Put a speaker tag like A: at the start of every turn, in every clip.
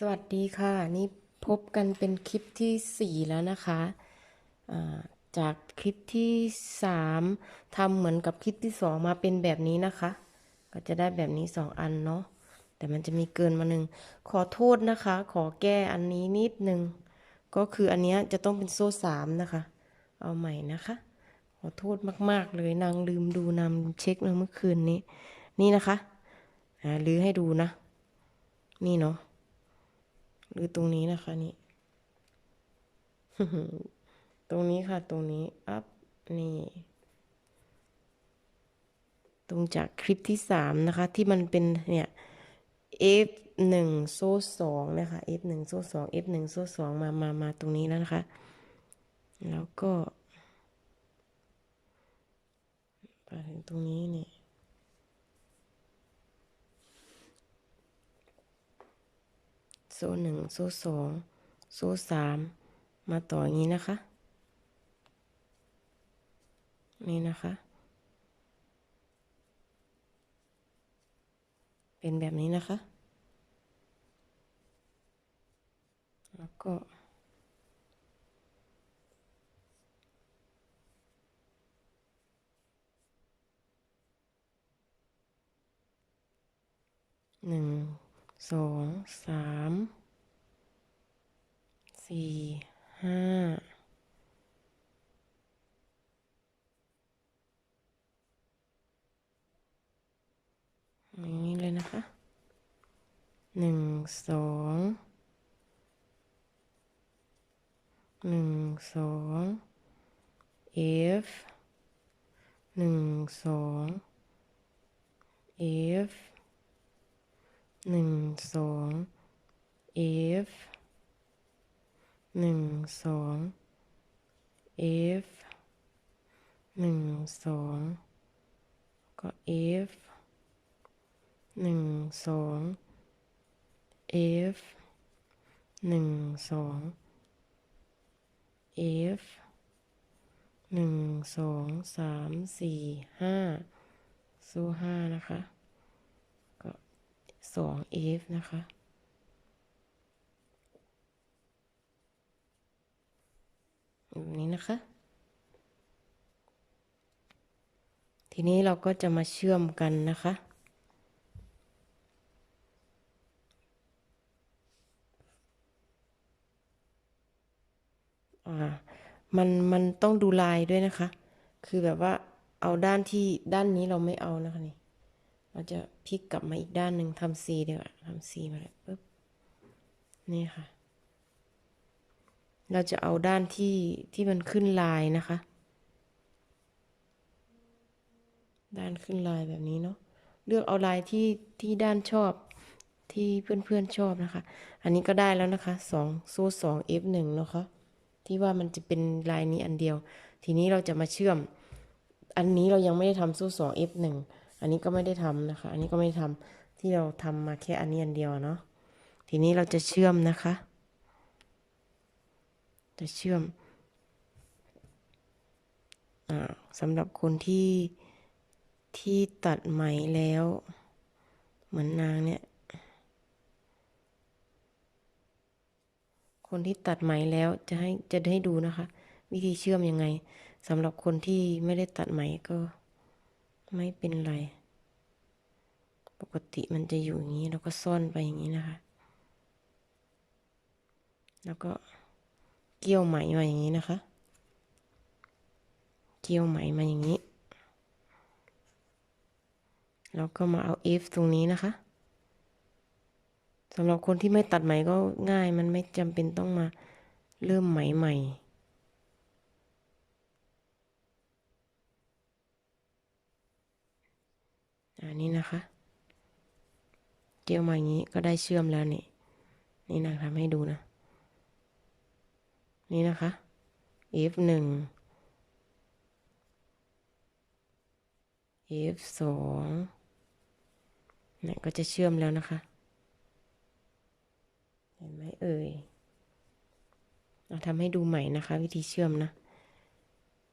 A: สวัสดีค่ะ นี่พบกันเป็นคลิปที่ 4 แล้วนะคะจากคลิปที่ 3ทำเหมือนกับคลิปที่ 2 มาเป็นแบบนี้นะคะ ก็จะได้แบบนี้ 2 อันเนาะแต่มันจะมีเกินมาหนึ่งขอโทษนะคะ ขอแก้อันนี้นิดนึง ก็คืออันนี้จะต้องเป็นโซ่สามนะคะ เอาใหม่นะคะ ขอโทษมาก ๆ เลยนางลืมดูนำเช็คมาเมื่อคืนนี้ นี่นะคะอ่าลือให้ดูนะ นี่เนาะ หรือตรงนี้นะคะนี่ ตรงนี้ค่ะ ตรงนี้ อัพ นี่ ตรงจากคลิปที่สามนะคะ ที่มันเป็นเนี่ย F หนึ่งโซ่สองนะคะ F หนึ่งโซ่สอง F หนึ่งโซ่สองมามามาตรงนี้แล้วนะคะ แล้วก็ไปถึงตรงนี้เนี่ย โซ่หนึ่งโซ่สองโซ่สามมาต่ออย่างนี้นะคะ นี่นะคะ เป็นแบบนี้นะคะ แล้วก็หนึ่ง สองสามสี่ห้าอย่างนี้เลยนะคะหนึ่งสองหนึ่งสอง F หนึ่งสอง F หนึ่งสอง F หนึ่งสอง F หนึ่งสองก็ F หนึ่งสอง F หนึ่งสอง F หนึ่งสองสามสี่ห้าโซ่ห้านะคะ สองอีฟนะคะ แบบนี้นะคะ ทีนี้เราก็จะมาเชื่อมกันนะคะ อ่า มัน มันต้องดูลายด้วยนะคะ คือแบบว่าเอาด้านที่ด้านนี้เราไม่เอานะคะนี่ เราจะพลิกกลับมาอีกด้านหนึ่งทำซีเดียวทำซีมาเลยปุ๊บนี่ค่ะ เราจะเอาด้านที่ที่มันขึ้นลายนะคะ ด้านขึ้นลายแบบนี้เนาะเลือกเอาลายที่ที่ด้านชอบที่เพื่อนๆชอบนะคะ อันนี้ก็ได้แล้วนะคะสองโซ่สอง F หนึ่งนะคะที่ว่ามันจะเป็นลายนี้อันเดียว ทีนี้เราจะมาเชื่อม อันนี้เรายังไม่ได้ทำโซ่สอง F หนึ่ง อันนี้ก็ไม่ได้ทำนะคะ อันนี้ก็ไม่ได้ทำที่เราทำมาแค่อันนี้อันเดียวเนาะ ทีนี้เราจะเชื่อมนะคะ จะเชื่อมอ่าสำหรับคนที่ที่ตัดไหมแล้ว เหมือนนางเนี่ย คนที่ตัดไหมแล้วจะให้จะให้ดูนะคะ วิธีเชื่อมยังไงสำหรับคนที่ไม่ได้ตัดไหมก็ ไม่เป็นไร ปกติมันจะอยู่อย่างนี้แล้วก็ซ่อนไปอย่างนี้นะคะ แล้วก็เกี่ยวไหมมาอย่างนี้นะคะ เกี่ยวไหมมาอย่างนี้ แล้วก็มาเอา F ตรงนี้นะคะสำหรับคนที่ไม่ตัดไหมก็ง่ายมันไม่จำเป็นต้องมาเริ่มไหมใหม่ อันนี้นะคะเกี่ยวมาอย่างนี้ก็ได้เชื่อมแล้วนี่นี่นะทำให้ดูนะ นี่นะคะ F หนึ่ง F สองเนี่ยก็จะเชื่อมแล้วนะคะ เห็นไหมเอ่ยเราทำให้ดูใหม่นะคะ วิธีเชื่อมนะ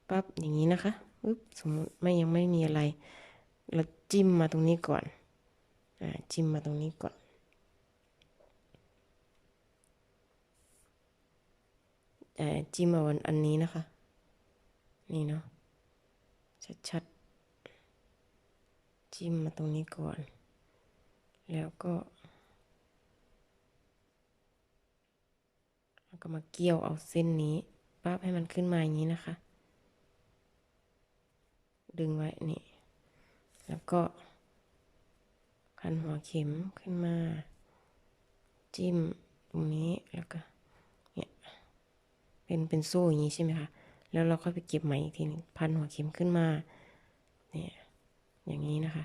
A: ปั๊บอย่างนี้นะคะปึ๊บสมมติไม่ยังไม่มีอะไร เรา จิ้มมาตรงนี้ก่อน อ่า จิ้มมาตรงนี้ก่อน อ่า จิ้มมาวันอันนี้นะคะ นี่เนาะ ชัดๆ จิ้มมาตรงนี้ก่อน แล้วก็แล้วก็มาเกี่ยวเอาเส้นนี้ปั๊บให้มันขึ้นมาอย่างนี้นะคะ ดึงไว้นี่ แล้วก็คันหัวเข็มขึ้นมา จิ้มตรงนี้แล้วก็เนี่ยเป็นเป็นโซ่อย่างนี้ใช่ไหมคะแล้วเราค่อยไปเก็บไหมอีกทีหนึงพันหัวเข็มขึ้นมาเนี่ยอย่างนี้นะคะ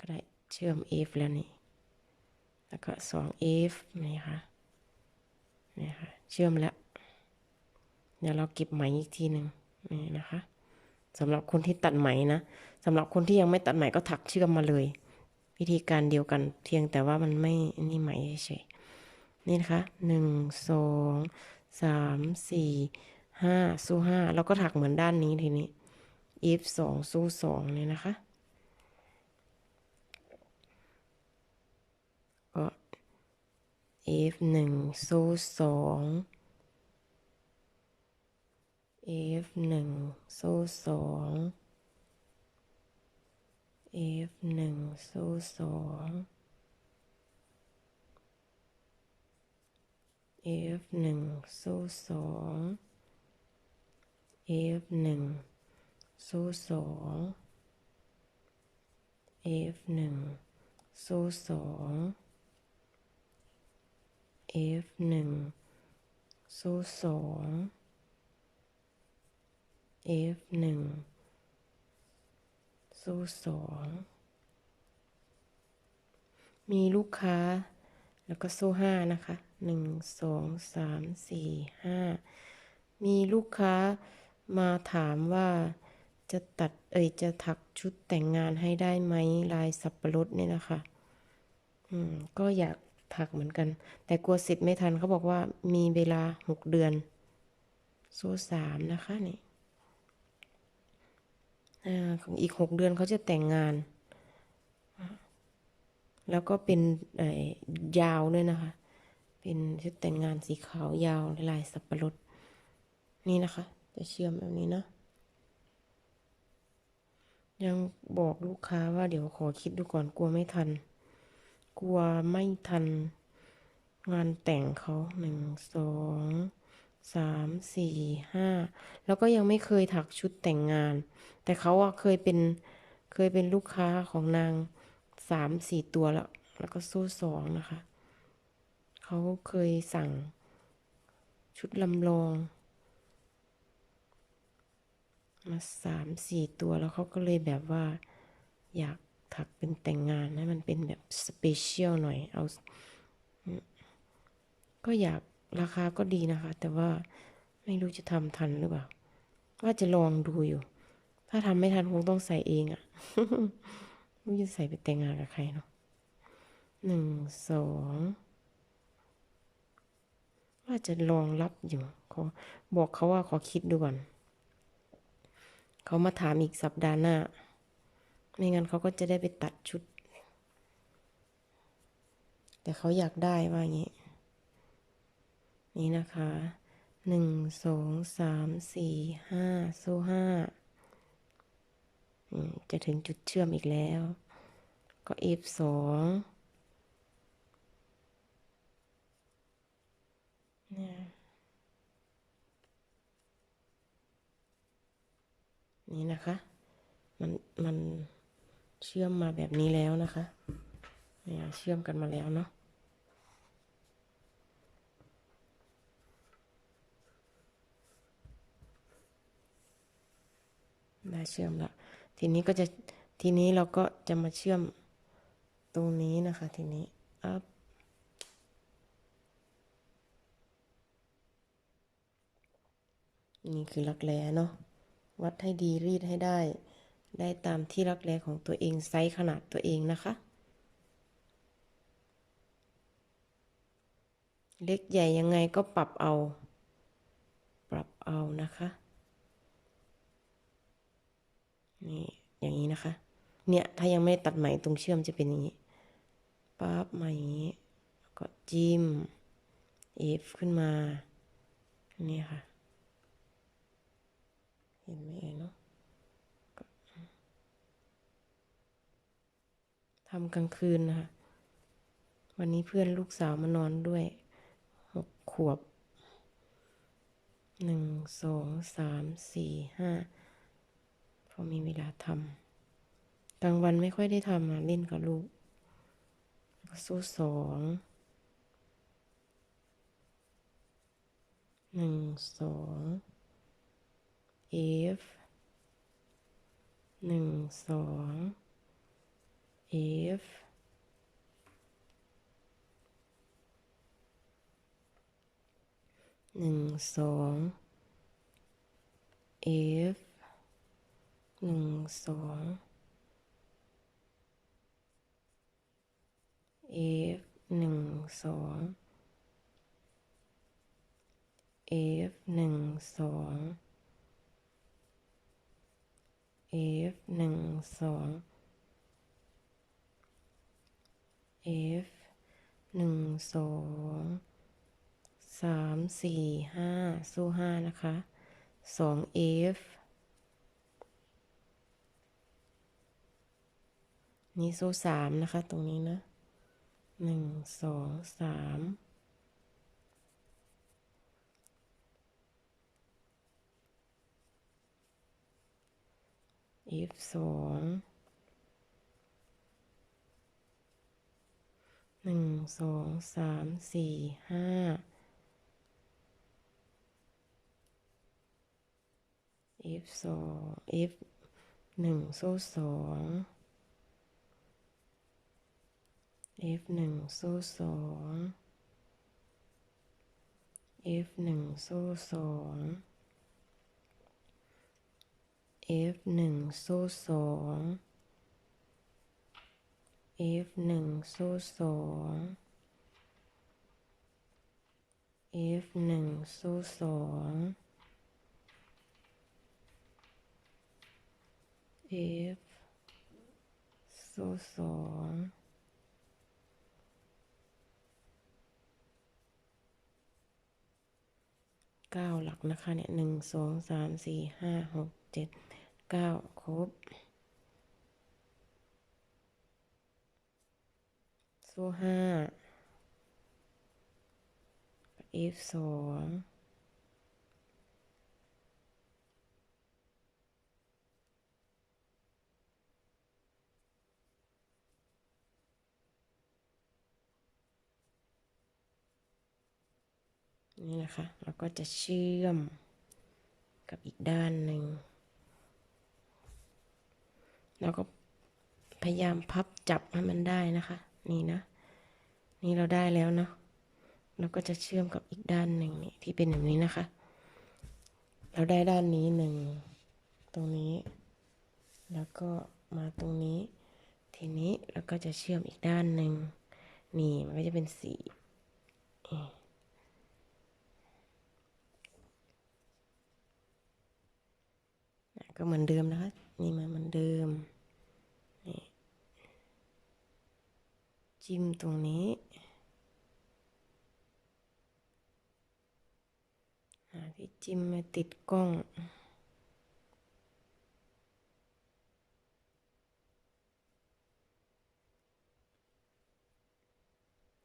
A: ก็ได้เชื่อม F แล้วนี่ แล้วก็สอง F นี่ค่ะนี่ค่ะ เชื่อมแล้ว เดี๋ยวเราเก็บไหมอีกทีหนึ่งนี่นะคะสำหรับคนที่ตัดไหมนะสำหรับคนที่ยังไม่ตัดไหมก็ถักเชื่อมมาเลย วิธีการเดียวกันเพียงแต่ว่ามันไม่นี่ไหมเฉยนี่นะคะหนึ่งสองสามสี่ห้าสู้ห้าแล้วก็ถักเหมือนด้านนี้ทีนี้ F สองสู้สองเนี่ยนะคะก็ F หนึ่งโซ่สอง F หนึ่งโซ่สอง F หนึ่งโซ่สอง F หนึ่งโซ่สอง F หนึ่งโซ่สอง F หนึ่งโซ่สอง F หนึ่งโซ่สอง F หนึ่งโซ่สองมีลูกค้า แล้วก็โซ่ห้านะคะหนึ่งสองสามสี่ห้ามีลูกค้ามาถามว่าจะตัดเอ่ยจะถักชุดแต่งงานให้ได้ไหมลายสับปะรดเนี่ยนะคะ อืม ก็อยากถักเหมือนกัน แต่กลัวเสร็จไม่ทันเขาบอกว่ามีเวลาหกเดือน โซ่สามนะคะนี่ อีกหกเดือนเขาจะแต่งงาน แล้วก็เป็นยาวด้วยนะคะ เป็นชุดแต่งงานสีขาวยาวลายสับปะรดนี่นะคะ จะเชื่อมแบบนี้นะยังบอกลูกค้าว่าเดี๋ยวขอคิดดูก่อนกลัวไม่ทัน กลัวไม่ทัน งานแต่งเขาหนึ่งสองสามสี่ห้าแล้วก็ยังไม่เคยถักชุดแต่งงาน แต่เขาอะเคยเป็นเคยเป็นลูกค้าของนางสามสี่ตัวแล้ว แล้วก็สู้สองนะคะ เขาเคยสั่งชุดลำลอง มาสามสี่ตัวแล้วเขาก็เลยแบบว่าอยากถักเป็นแต่งงานให้มันเป็นแบบสเปเชียลหน่อยเอา ก็อยากราคาก็ดีนะคะ แต่ว่าไม่รู้จะทำทันหรือเปล่า ว่าจะลองดูอยู่ ถ้าทำไม่ทันคงต้องใส่เองอะ่ะไม่รู้จะใส่ไปแต่งงานกับใครเนาะหนึ่งสองว่าจะลองรับอยู่ขอบอกเขาว่าขอคิดดูก่อนเขามาถามอีกสัปดาห์หน้า ไม่งั้นเขาก็จะได้ไปตัดชุด แต่เขาอยากได้ว่าอย่างนี้ นี่นะคะหนึ่งสองสามสี่ห้าโซ่ห้า จะถึงจุดเชื่อมอีกแล้ว ก็ F สองนี่นี่นะคะ มัน มันเชื่อมมาแบบนี้แล้วนะคะ เนี่ยเชื่อมกันมาแล้วเนาะได้เชื่อมละ ทีนี้ก็จะทีนี้เราก็จะมาเชื่อมตรงนี้นะคะ ทีนี้อัพนี่คือรักแร้เนาะวัดให้ดีรีดให้ได้ ได้ตามที่รักแร้ของตัวเองไซส์ขนาดตัวเองนะคะ เล็กใหญ่ยังไงก็ปรับเอา ปรับเอานะคะ นี่อย่างนี้นะคะ เนี่ยถ้ายังไม่ตัดไหมตรงเชื่อมจะเป็นอย่างนี้ปั๊บมาอย่างนี้ก็จิ้ม F ขึ้นมา นี่ค่ะ เห็นไหมเอ่ยเนาะทำกลางคืนนะคะ วันนี้เพื่อนลูกสาวมานอนด้วยหกขวบหนึ่งสองสามสี่ห้า พอมีเวลาทำกลางวันไม่ค่อยได้ทำนะเล่นกับลูกก็สู้สองหนึ่งสอง F หนึ่งสอง F หนึ่งสอง F หนึ่งสอง F หนึ่งสอง F หนึ่งสอง F หนึ่งสอง F หนึ่งสองสามสี่ห้าสู้ห้านะคะสอง F นี่สู้สามนะคะ ตรงนี้นะหนึ่งสองสาม F สองหนึ่งสองสามสี่ห้า F สอง F หนึ่งโซ่สอง F หนึ่งโซ่สอง F หนึ่งโซ่สอง F หนึ่งโซ่สอง F หนึ่งโซ่สอง F หนึ่งโซ่สอง F โซ่สอง ก้าหลักนะคะเนี่ยหนึ่งสองสามสี่ห้าหกเจ็ดเก้าครบโซ่ห้า F สอง นี่นะคะแล้วก็จะเชื่อมกับอีกด้านหนึ่ง แล้วก็พยายามพับจับให้มันได้นะคะ นี่นะ นี่เราได้แล้วเนาะเราก็จะเชื่อมกับอีกด้านหนึ่งนี่ที่เป็นแบบนี้นะคะ เราได้ด้านนี้หนึ่งตรงนี้ แล้วก็มาตรงนี้ ทีนี้เราก็จะเชื่อมอีกด้านหนึ่งนี่มันก็จะเป็นสี ก็เหมือนเดิมนะคะ นี่มันเหมือนเดิม นี่ จิ้มตรงนี้ที่จิ้มมาติดกล้อง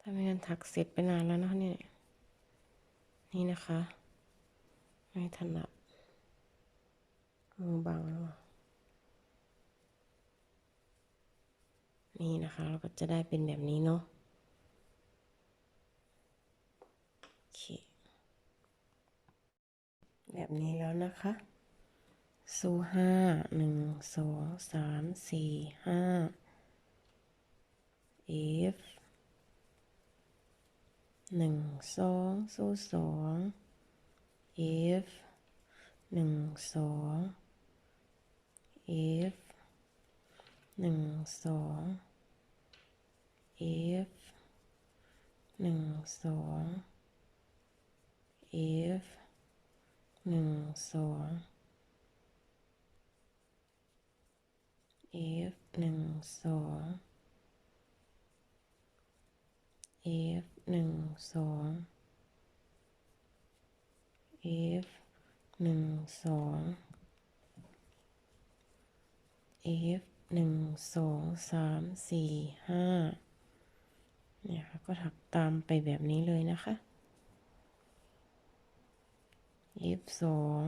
A: ถ้าไม่งั้นถักเสร็จไปนานแล้วนะคะเนี่ย นี่นะคะ ไม่ถนัด มือบังแล้วนี่นะคะเราก็จะได้เป็นแบบนี้เนาะโอเคแบบนี้แล้วนะคะสู้ห้าหนึ่งสองสามสี่ห้า F หนึ่งสองสู้สอง F หนึ่งสอง F หนึ่งสอง F หนึ่งสอง F หนึ่งสอง F หนึ่งสอง F หนึ่งสอง F หนึ่งสอง F หนึ่งสองสามสี่ห้าเนี่ยค่ะก็ถักตามไปแบบนี้เลยนะคะ F สอง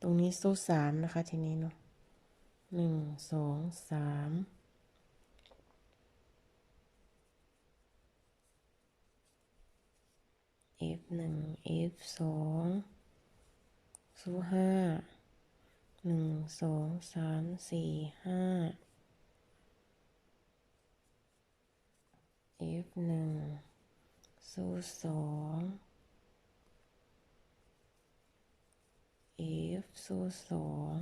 A: ตรงนี้โซ่สามนะคะทีนี้เนาะหนึ่งสองสาม F หนึ่ง F สองโซ่ห้า หนึ่งสองสามสี่ห้า F หนึ่งโซ่สอง F โซ่สอง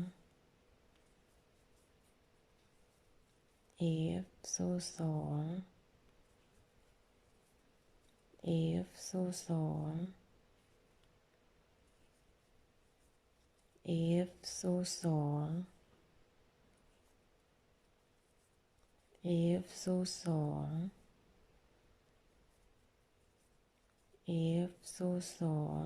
A: F โซ่สอง F โซ่สอง F โซ่สอง F โซ่สอง F โซ่สอง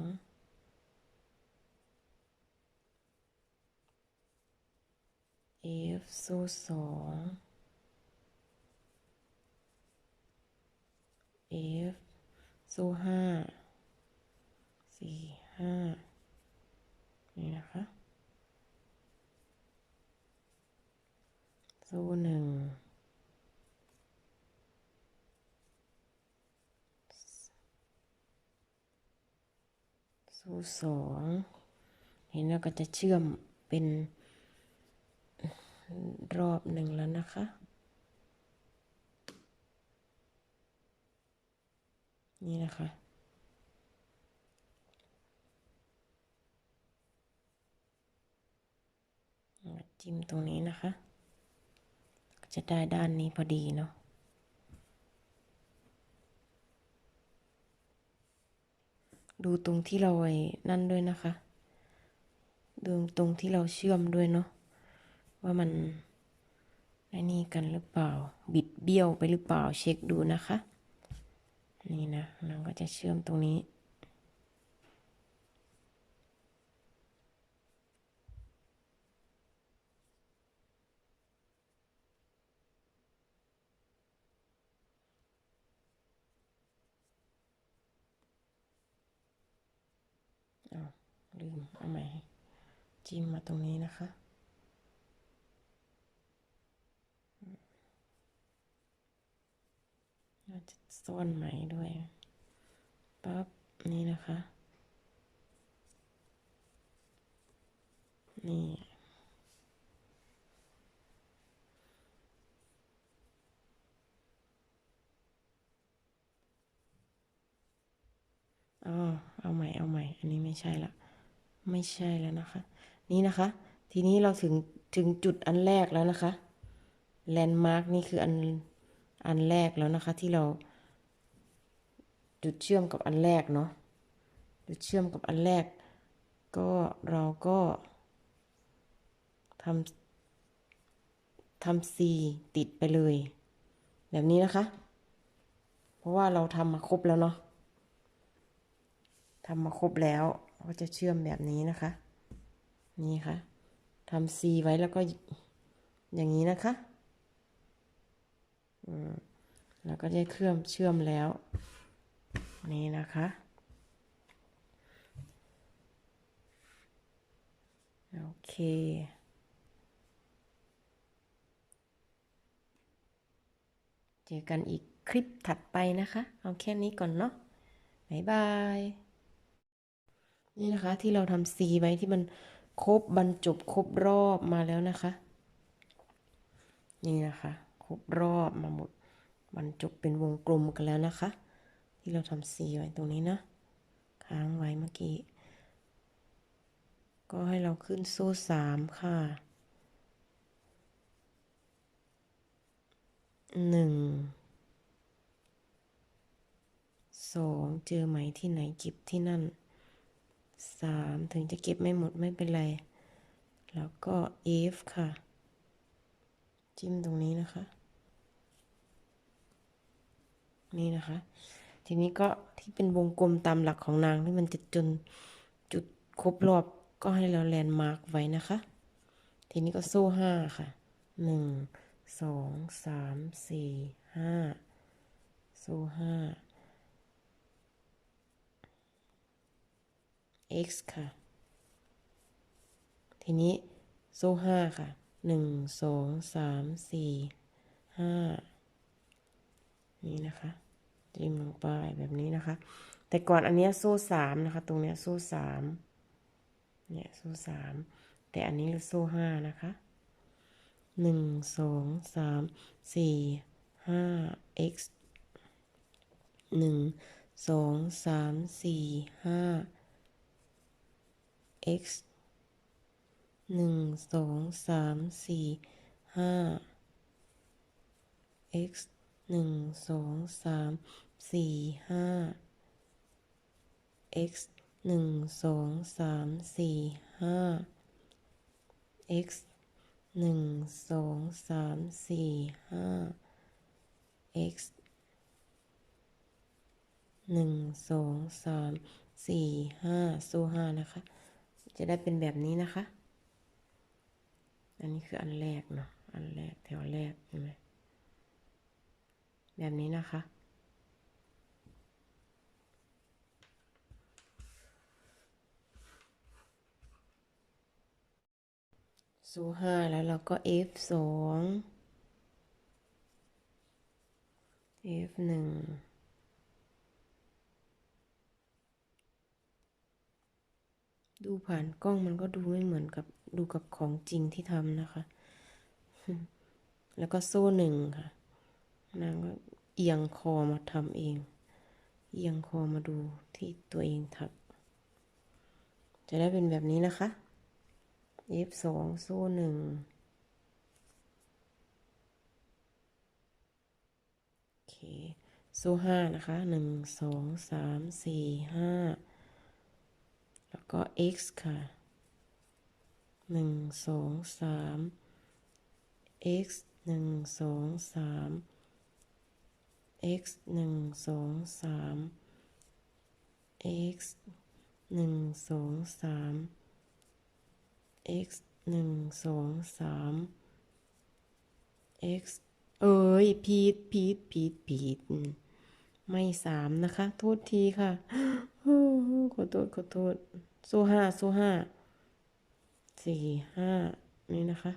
A: F โซ่สอง F โซ่ห้าสี่ห้า นี่นะคะโซ่หนึ่งโซ่สองเห็นแล้วก็จะเชื่อมเป็นรอบหนึ่งแล้วนะคะ นี่นะคะ จิ้มตรงนี้นะคะ ก็จะได้ด้านนี้พอดีเนาะดูตรงที่เราไอ้นั่นด้วยนะคะ ดูตรงที่เราเชื่อมด้วยเนาะว่ามันไอ้นี่กันหรือเปล่า บิดเบี้ยวไปหรือเปล่าเช็คดูนะคะ นี่นะเราก็จะเชื่อมตรงนี้ อ้าวลืมเอาใหม่ จิ้มมาตรงนี้นะคะ เราจะซ่อนไหมด้วยปั๊บนี่นะคะ นี่อ๋อเอาใหม่ เอาใหม่ อันนี้ไม่ใช่ละ ไม่ใช่แล้วนะคะ นี่นะคะ ทีนี้เราถึงถึงจุดอันแรกแล้วนะคะแลนด์มาร์กนี่คืออันอันแรกแล้วนะคะ ที่เรา จุดเชื่อมกับอันแรกเนาะจุดเชื่อมกับอันแรก ก็เราก็ทำทำซีติดไปเลย แบบนี้นะคะ เพราะว่าเราทำมาครบแล้วเนาะทำมาครบแล้ว ก็จะเชื่อมแบบนี้นะคะ นี่ค่ะทำซีไว้แล้วก็อย่างนี้นะคะอืมแล้วก็ได้เครื่องเชื่อมแล้ว นี่นะคะโอเคเจอกันอีกคลิปถัดไปนะคะ เอาแค่นี้ก่อนเนาะบ๊ายบาย นี่นะคะที่เราทำซีไว้ที่มัน ครบบรรจบครบรอบมาแล้วนะคะ นี่นะคะครบรอบมาหมดบรรจบเป็นวงกลมกันแล้วนะคะ ที่เราทำซีไว้ตรงนี้นะ ค้างไว้เมื่อกี้ ก็ให้เราขึ้นโซ่สามค่ะหนึ่งสองเจอไหมที่ไหนเก็บที่นั่น สามถึงจะเก็บไม่หมดไม่เป็นไร แล้วก็ F ค่ะ จิ้มตรงนี้นะคะ นี่นะคะ ทีนี้ก็ที่เป็นวงกลมตามหลักของนางที่มันจะจนจุดครบรอบก็ให้เราแลนด์มาร์กไว้นะคะ ทีนี้ก็โซ่ห้าค่ะ หนึ่ง สอง สาม สี่ ห้า โซ่ห้า x ค่ะ ทีนี้โซ่ห้าค่ะหนึ่งสองสามสี่ห้านี่นะคะจิ้มลงไปแบบนี้นะคะ แต่ก่อนอันเนี้ยโซ่สามนะคะ ตรงเนี้ยโซ่สามเนี่ยโซ่สามแต่อันนี้โซ่ห้านะคะหนึ่งสองสามสี่ห้า x หนึ่งสองสามสี่ห้า x หนึ่งสองสามสี่ห้า x หนึ่งสองสามสี่ห้า x หนึ่งสองสามสี่ห้า x หนึ่งสองสามสี่ห้า x หนึ่งสองสามสี่ห้าโซ่ห้านะคะ จะได้เป็นแบบนี้นะคะ อันนี้คืออันแรกเนาะ อันแรกแถวแรกใช่ไหมแบบนี้นะคะโซ่ห้าแล้วเราก็ F สอง F หนึ่ง ดูผ่านกล้องมันก็ดูไม่เหมือนกับดูกับของจริงที่ทำนะคะ แล้วก็โซ่หนึ่งค่ะ นางก็เอียงคอมาทำเอง เอียงคอมาดูที่ตัวเองถัก จะได้เป็นแบบนี้นะคะ F สองโซ่หนึ่งโอเค โซ่ห้านะคะหนึ่งสองสามสี่ห้า ก็ x ค่ะหนึ่งสองสาม x หนึ่งสองสาม x หนึ่งสองสาม x หนึ่งสองสาม x หนึ่งสองสาม x เอ้ยผิดผิดผิดผิดไม่สามนะคะ โทษทีค่ะขอโทษขอโทษ โซ่ห้าโซ่ห้าสี่ห้านี่นะคะ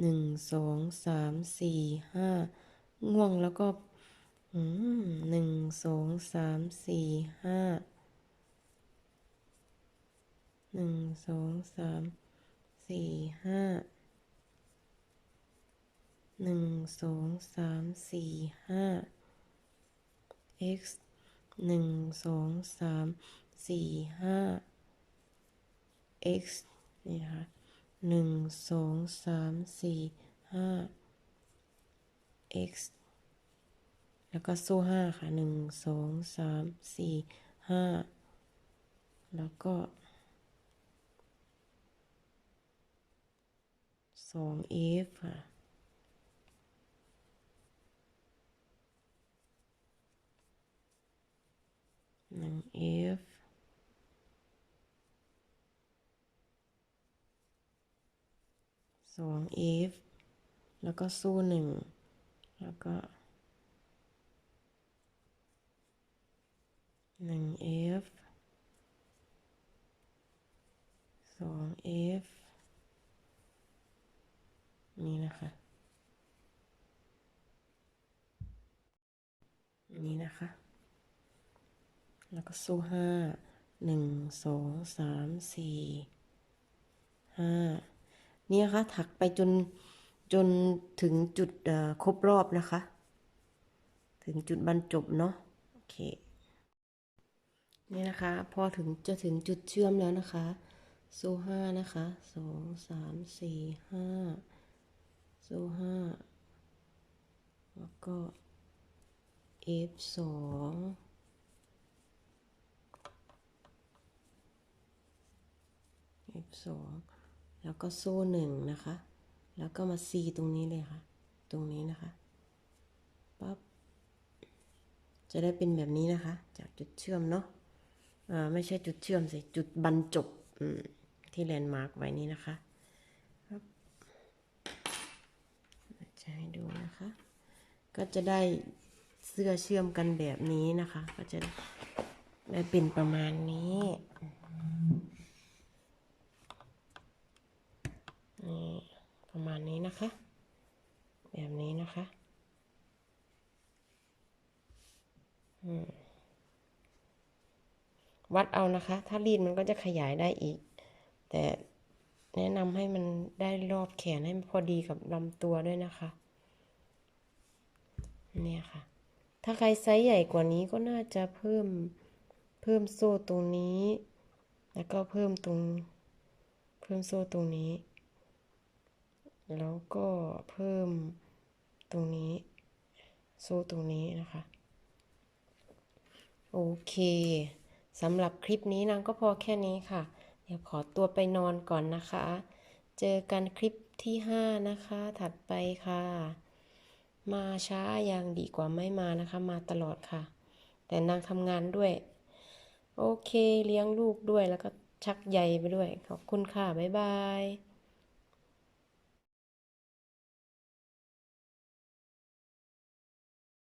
A: หนึ่งสองสามสี่ห้าง่วงแล้วก็หนึ่งสองสามสี่ห้าหนึ่งสองสามสี่ห้าหนึ่งสองสามสี่ห้า x หนึ่งสองสามสี่ห้า x นี่ค่ะหนึ่งสองสามสี่ห้า x แล้วก็โซ่ห้าค่ะหนึ่งสองสามสี่ห้าแล้วก็สอง f ค่ะ หนึ่ง F สอง F แล้วก็สู้หนึ่งแล้วก็หนึ่ง F สอง F นี่นะคะ นี่นะคะ แล้วก็สู้ห้าหนึ่งสองสามสี่ห้านี่นะคะถักไปจนจนถึงจุดครบรอบนะคะ ถึงจุดบรรจบเนาะโอเคนี่นะคะ พอถึงจะถึงจุดเชื่อมแล้วนะคะโซ่ห้านะคะสองสามสี่ห้าโซ่ห้าแล้วก็ F สอง F สองแล้วก็โซ่หนึ่งนะคะ แล้วก็มา C ตรงนี้เลยค่ะ ตรงนี้นะคะปั๊บจะได้เป็นแบบนี้นะคะ จากจุดเชื่อมเนาะอ่าไม่ใช่จุดเชื่อมสิ จุดบรรจบอืมที่แลนด์มาร์กไว้นี้นะคะครับจะให้ดูนะคะ ก็จะได้เสื้อเชื่อมกันแบบนี้นะคะ ก็จะได้เป็นประมาณนี้ นี่ประมาณนี้นะคะ แบบนี้นะคะวัดเอานะคะ ถ้ารีดมันก็จะขยายได้อีก แต่แนะนำให้มันได้รอบแขนให้มันพอดีกับลำตัวด้วยนะคะ เนี่ยค่ะ ถ้าใครไซส์ใหญ่กว่านี้ก็น่าจะเพิ่มเพิ่มโซ่ตรงนี้ แล้วก็เพิ่มตรง เพิ่มโซ่ตรงนี้ แล้วก็เพิ่มตรงนี้ โซ่ตรงนี้นะคะ โอเคสำหรับคลิปนี้นางก็พอแค่นี้ค่ะ เดี๋ยวขอตัวไปนอนก่อนนะคะ เจอกันคลิปที่ 5 นะคะ ถัดไปค่ะ มาช้ายังดีกว่าไม่มานะคะ มาตลอดค่ะ แต่นางทำงานด้วย โอเค เลี้ยงลูกด้วยแล้วก็ชักใยไปด้วย ขอบคุณค่ะ บ๊ายบาย